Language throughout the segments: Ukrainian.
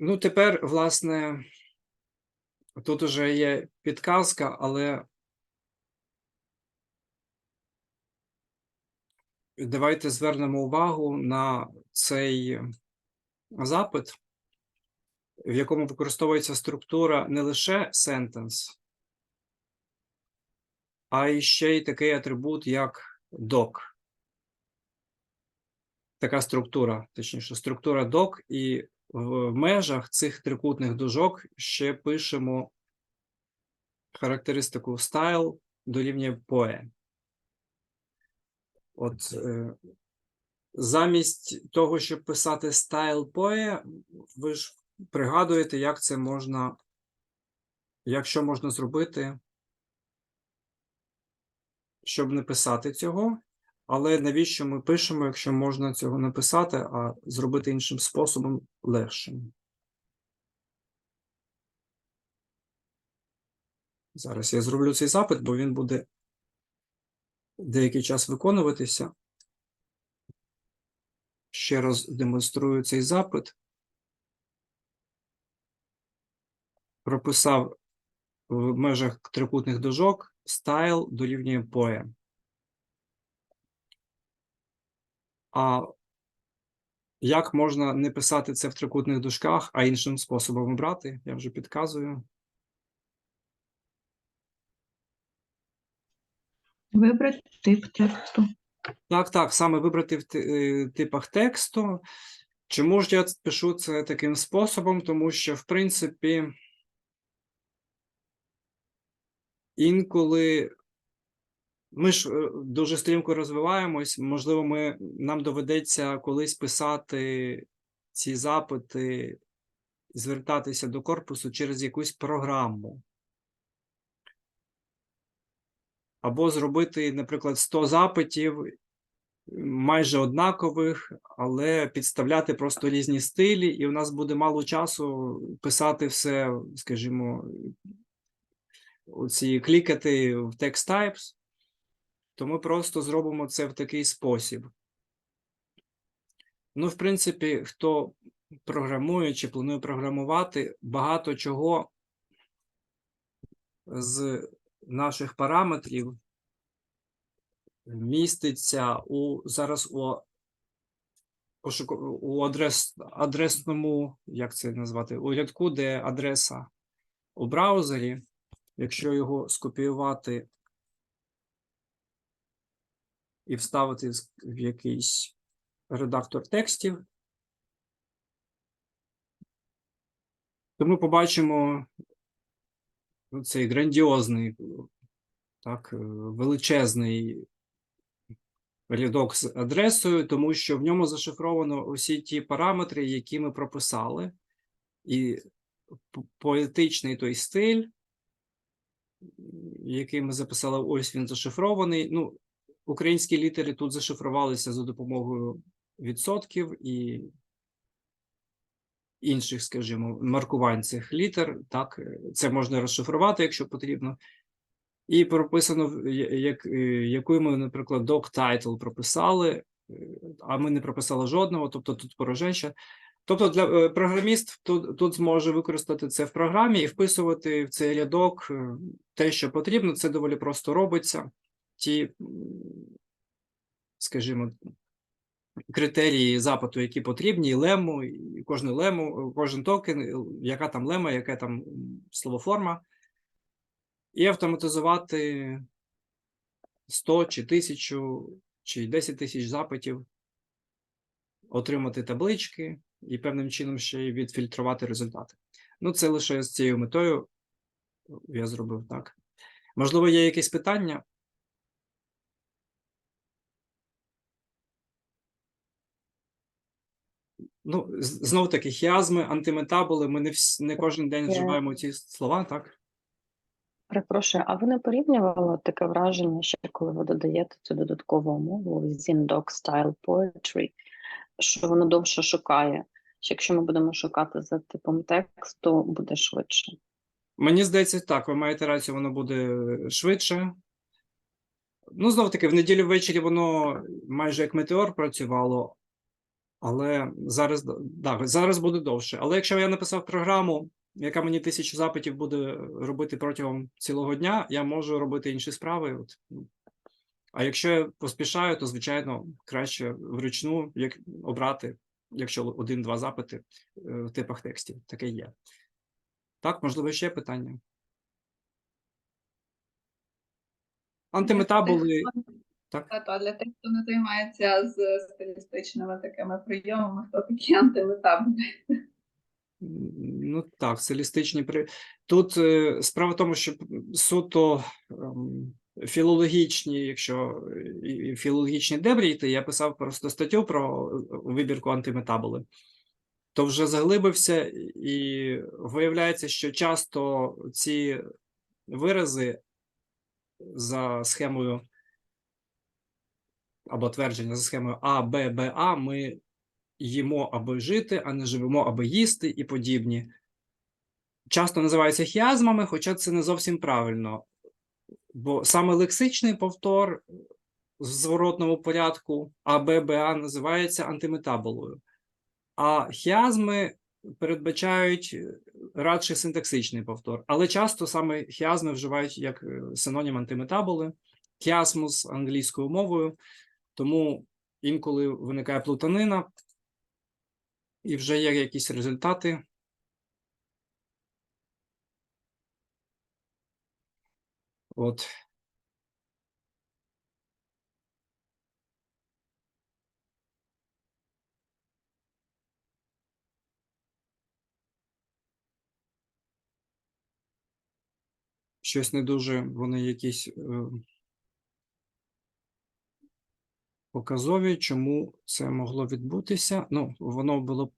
Ну, тепер, власне, тут уже є підказка, але давайте звернемо увагу на цей запит, в якому використовується структура не лише sentence, а і ще й такий атрибут, як doc. Така структура, точніше, структура doc, і в межах цих трикутних дужок ще пишемо характеристику style дорівнює poe. От е, замість того, щоб писати style poe, ви ж пригадуєте, як це можна, як що можна зробити, щоб не писати цього. Але навіщо ми пишемо, якщо можна цього не писати, а зробити іншим способом легшим? Зараз я зроблю цей запит, бо він буде деякий час виконуватися. Ще раз демонструю цей запит. Прописав в межах трикутних дужок style дорівнює poem. А як можна не писати це в трикутних дужках, а іншим способом обрати? Я вже підказую. Вибрати тип тексту. Так, так, саме вибрати в е, типах тексту. Чому ж я пишу це таким способом? Тому що, в принципі, інколи ми ж е, дуже стрімко розвиваємось, можливо, ми, нам доведеться колись писати ці запити, звертатися до корпусу через якусь програму. Або зробити, наприклад, 100 запитів майже однакових, але підставляти просто різні стилі, і у нас буде мало часу писати все, скажімо, оці клікати в text types, то ми просто зробимо це в такий спосіб. Ну, в принципі, хто програмує чи планує програмувати, багато чого з наших параметрів міститься у зараз у, у адрес, адресному, як це назвати, у рядку, де адреса у браузері. Якщо його скопіювати і вставити в якийсь редактор текстів, то ми побачимо цей грандіозний, так, е, величезний рядок з адресою, тому що в ньому зашифровано усі ті параметри, які ми прописали, і поетичний той стиль, який ми записали, ось він зашифрований. Ну, українські літери тут зашифрувалися за допомогою відсотків і інших, скажімо, маркувань цих літер. Так, е, це можна розшифрувати, якщо потрібно. І прописано, як, е, яку ми, наприклад, doc title прописали, е, а ми не прописали жодного, тобто тут порожеча. Тобто для програміст тут, тут зможе використати це в програмі і вписувати в цей рядок те, що потрібно. Це доволі просто робиться. Ті, скажімо, критерії запиту, які потрібні, лему, і кожну лему, кожен токен, яка там лема, яка там словоформа, і автоматизувати 100 чи 1000 чи 10 тисяч запитів, отримати таблички і певним чином ще й відфільтрувати результати. Ну, це лише з цією метою я зробив так. Можливо, є якісь питання? Ну, знову таки, хіазми, антиметабули, ми не, вс... не кожен день вживаємо ці слова, так? Перепрошую, а ви не порівнювали таке враження, що коли ви додаєте цю додаткову умову Zindoc Style Poetry, що воно довше шукає? Що якщо ми будемо шукати за типом тексту, буде швидше? Мені здається, так, ви маєте рацію, воно буде швидше. Ну, знову таки, в неділю ввечері воно майже як метеор працювало, Але зараз, да, зараз буде довше. Але якщо я написав програму, яка мені тисячу запитів буде робити протягом цілого дня, я можу робити інші справи. От. ну. А якщо я поспішаю, то звичайно краще вручну як обрати, якщо один-два запити е, в типах текстів. Таке є. Так, можливо, ще питання. Антимета були. Так. А то для тих, хто не займається з стилістичними такими прийомами, хто такі антиметабли. Ну так, стилістичні при тут е, справа в тому, що суто ем, філологічні, якщо е, філологічні дебрі йти, я писав просто статтю про е, вибірку антиметабули, то вже заглибився, і виявляється, що часто ці вирази за схемою або твердження за схемою А, Б, Б, А ми їмо аби жити, а не живемо аби їсти і подібні. Часто називаються хіазмами, хоча це не зовсім правильно. Бо саме лексичний повтор в зворотному порядку А, Б, Б, А називається антиметаболою. А хіазми передбачають радше синтаксичний повтор. Але часто саме хіазми вживають як е, синонім антиметаболи, хіасмус англійською мовою. Тому інколи виникає плутанина, і вже є якісь результати. От. Щось не дуже вони якісь е, показові, чому це могло відбутися. Ну, воно було.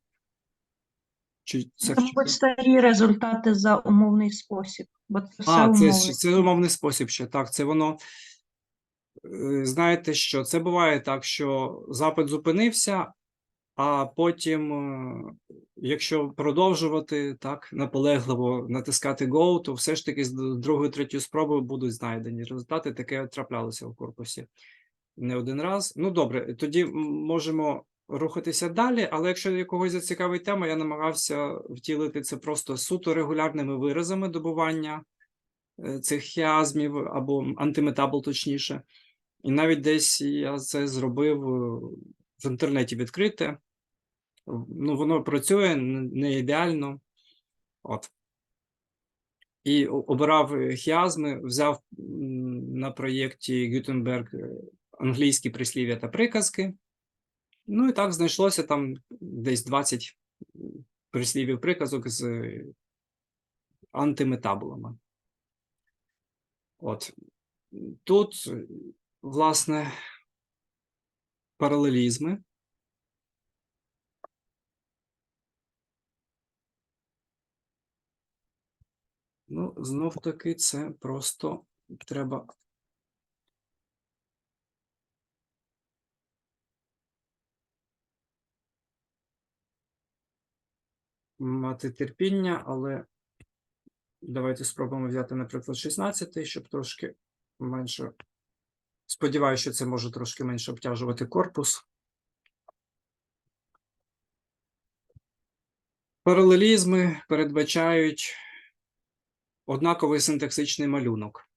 Чи це Це, мабуть, старі результати за умовний спосіб, бо це все А, це, умовний. це умовний спосіб ще. Так, це воно. е, Знаєте що? Це буває так, що запит зупинився, а потім, е, якщо продовжувати так наполегливо натискати Go, то все ж таки з другої, третьої спроби будуть знайдені результати. Таке траплялося в корпусі не один раз. Ну, добре, тоді можемо рухатися далі, але якщо якогось зацікавить тема, я намагався втілити це просто суто регулярними виразами добування е, цих хіазмів або антиметабл, точніше. І навіть десь я це зробив е, в інтернеті відкрите. Ну, воно працює не ідеально. От. І обирав хіазми, взяв на проєкті Гютенберг е, англійські прислів'я та приказки. Ну і так знайшлося там десь 20 прислів'їв приказок з антиметабулами. От. Тут, власне, паралелізми. Ну, знов таки, це просто треба мати терпіння, але давайте спробуємо взяти, наприклад, 16, щоб трошки менше. Сподіваюся, що це може трошки менше обтяжувати корпус. Паралелізми передбачають однаковий синтаксичний малюнок.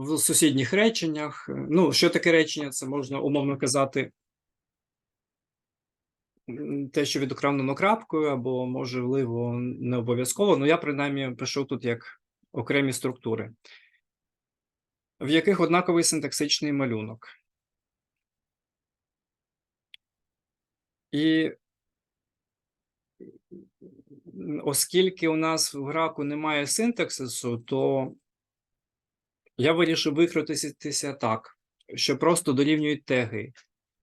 В сусідніх реченнях. е, Ну, що таке речення? Це можна умовно казати те, що відокремлено крапкою, або можливо не обов'язково. Ну, я принаймні пишу тут як окремі структури, в яких однаковий синтаксичний малюнок. І оскільки у нас в граку немає синтаксису, то я вирішив викрутитися так, що просто дорівнюють теги.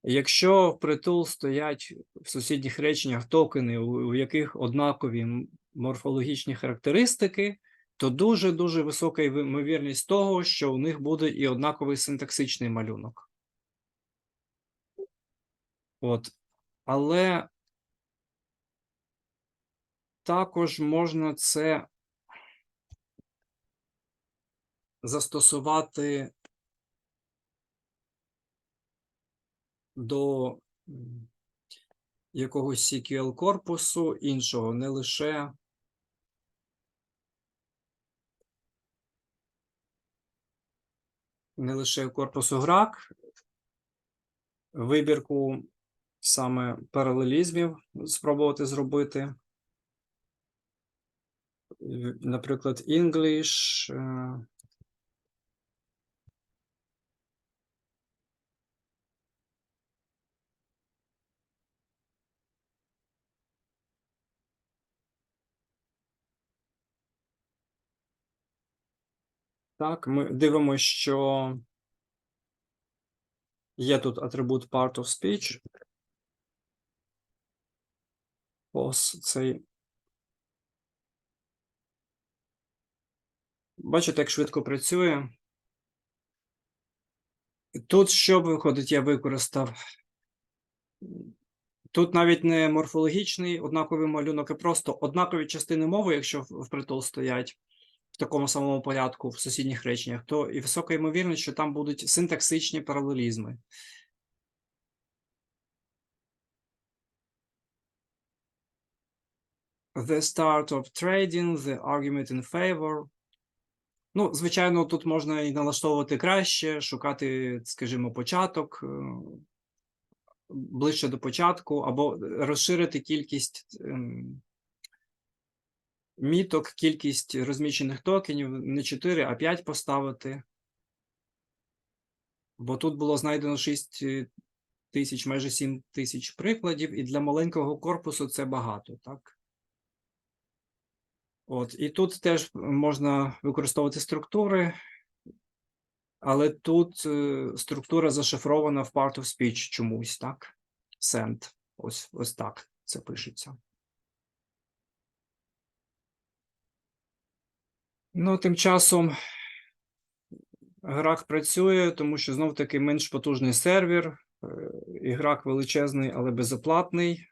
Якщо впритул стоять в сусідніх реченнях токени, у у яких однакові морфологічні характеристики, то дуже-дуже висока ймовірність того, що у них буде і однаковий синтаксичний малюнок. От. Але також можна це застосувати до якогось SQL корпусу іншого, не лише не лише корпусу грак, вибірку саме паралелізмів спробувати зробити. Е, Наприклад, English. Так, ми дивимося, що є тут атрибут part of speech. Ось цей. Бачите, як швидко працює. Тут що виходить, я використав. Тут навіть не морфологічний однаковий малюнок, а просто однакові частини мови, якщо впритул стоять такому самому порядку в сусідніх реченнях, то і висока ймовірність, що там будуть синтаксичні паралелізми. The start of trading, the argument in favor. Ну, звичайно, тут можна і налаштовувати краще, шукати, скажімо, початок е, ближче до початку, або розширити кількість ем, міток, кількість розміщених токенів, не 4, а 5 поставити. Бо тут було знайдено 6 тисяч, майже 7 тисяч прикладів, і для маленького корпусу це багато, так? От, і тут теж можна використовувати структури, але тут е, структура зашифрована в part of speech чомусь, так? Send. Ось, ось так це пишеться. Ну, тим часом грак працює, тому що знов таки менш потужний сервер, е, і грак величезний, але безоплатний.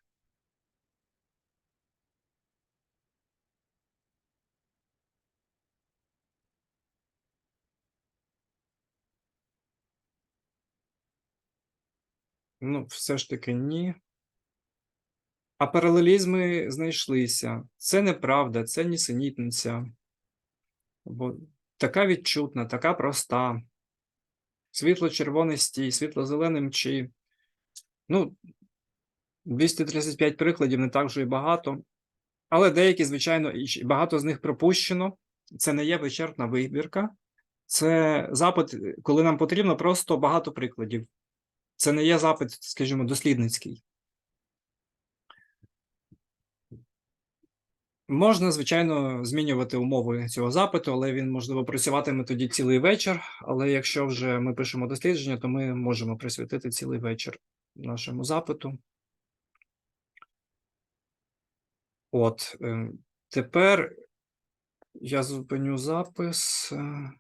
Ну, все ж таки ні. А паралелізми знайшлися. Це неправда, це нісенітниця. Бо така відчутна, така проста. Світло-червоний стій, світло-зелений мчі. Ну, 235 прикладів не так вже і багато. Але деякі, звичайно, і багато з них пропущено. Це не є вичерпна вибірка. Це запит, коли нам потрібно просто багато прикладів. Це не є запит, скажімо, дослідницький. Можна, звичайно, змінювати умови цього запиту, але він, можливо, працюватиме тоді цілий вечір. Але якщо вже ми пишемо дослідження, то ми можемо присвятити цілий вечір нашому запиту. От, е, тепер я зупиню запис. е,